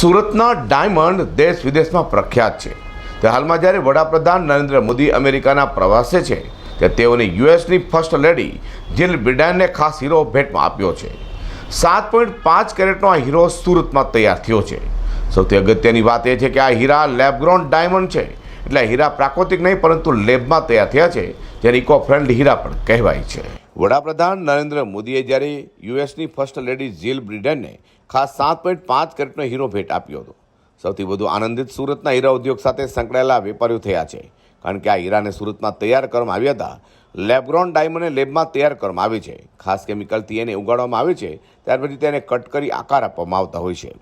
સુરતના ડાયમંડ દેશ વિદેશમાં પ્રખ્યાત છે. તે હાલમાં જ્યારે વડાપ્રધાન નરેન્દ્ર મોદી અમેરિકાના પ્રવાસે છે, ત્યારે તેઓને યુએસની ફર્સ્ટ લેડી જીલ બિડાનને ખાસ હીરો ભેટમાં આપ્યો છે. સાત પોઈન્ટ પાંચ કેરેટનો આ હીરો સુરતમાં તૈયાર થયો છે. સૌથી અગત્યની વાત એ છે કે આ હીરા લેબગ્રોન ડાયમંડ છે, એટલે હીરા પ્રાકૃતિક નહીં, પરંતુ લેબમાં તૈયાર થયા છે જ્યારે ઇકો ફ્રેન્ડલી હીરા પણ કહેવાય છે. વડાપ્રધાન નરેન્દ્ર મોદીએ જ્યારે યુએસની ફર્સ્ટ લેડી જીલ બ્રિડનને ખાસ સાત પોઈન્ટ પાંચ કેરેટનો હીરો ભેટ આપ્યો હતો. સૌથી વધુ આનંદિત સુરતના હીરા ઉદ્યોગ સાથે સંકળાયેલા વેપારીઓ થયા છે. કારણ કે આ હીરાને સુરતમાં તૈયાર કરવામાં આવ્યા હતા. લેબગ્રોન ડાયમંડને લેબમાં તૈયાર કરવામાં આવે છે. ખાસ કેમિકલથી એને ઉગાડવામાં આવે છે. ત્યાર પછી તેને કટ કરી આકાર આપવામાં આવતા હોય છે.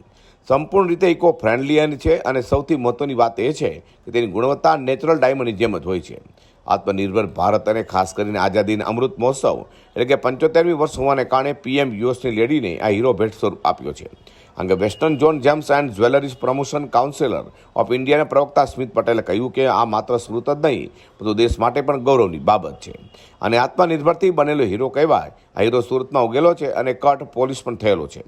સંપૂર્ણ રીતે ઇકો ફ્રેન્ડલી છે અને સૌથી મહત્વની વાત એ છે કે તેની ગુણવત્તા નેચરલ ડાયમંડની જેમ જ હોય છે. આત્મનિર્ભર ભારત અને ખાસ કરીને આઝાદીના અમૃત મહોત્સવ, એટલે કે પંચોતેરમી વર્ષ હોવાને કારણે પીએમ યુએસની લેડીને આ હીરો ભેટ સ્વરૂપ આપ્યો છે. અંગે western zone gems and jewelleries promotion councillor of ઇન્ડિયાના પ્રવક્તા સ્મિત પટેલે કહ્યું કે આ માત્ર સુરત જ નહીં, પરંતુ દેશ માટે પણ ગૌરવની બાબત છે. અને આત્મનિર્ભરથી બનેલો હીરો કહેવાય, આ હીરો સુરતમાં ઉગેલો છે અને કટ પોલિશ પણ થયેલો છે.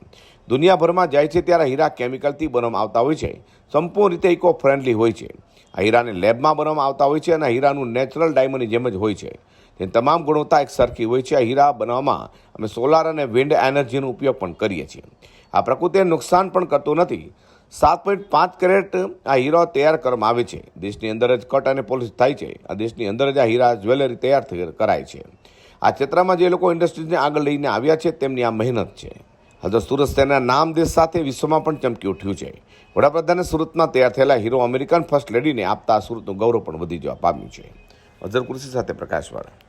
દુનિયાભરમાં જાય છે ત્યારે હીરા કેમિકલથી બનાવવામાં આવતા હોય છે. સંપૂર્ણ રીતે ઇકો ફ્રેન્ડલી હોય છે. આ હીરાને લેબમાં બનાવવામાં આવતા હોય છે અને હીરાનું નેચરલ ડાયમંડની જેમ જ હોય છે. તેની તમામ ગુણવત્તા એક સરખી હોય છે. આ હીરા બનાવવામાં અમે સોલાર અને વિન્ડ એનર્જીનો ઉપયોગ પણ કરીએ છીએ. આ પ્રકૃતિને નુકસાન પણ કરતું નથી. સાત પોઈન્ટ પાંચ કેરેટ આ હીરો તૈયાર કરવામાં આવે છે. દેશની અંદર જ કટ અને પોલિશ થાય છે. આ દેશની અંદર જ આ હીરા જ્વેલરી તૈયાર કરાય છે. આ ક્ષેત્રમાં જે લોકો ઇન્ડસ્ટ્રીઝને આગળ લઈને આવ્યા છે, તેમની આ મહેનત છે. હાલ સુરત તેના નામ દેશ સાથે વિશ્વમાં પણ ચમકી ઉઠ્યું છે. વડાપ્રધાને સુરતમાં તૈયાર થયેલા હીરો અમેરિકન ફર્સ્ટ લેડીને આપતા સુરતનું ગૌરવ પણ વધી જવા પામ્યું છે. અઝર કુર્સી સાથે પ્રકાશવાળા.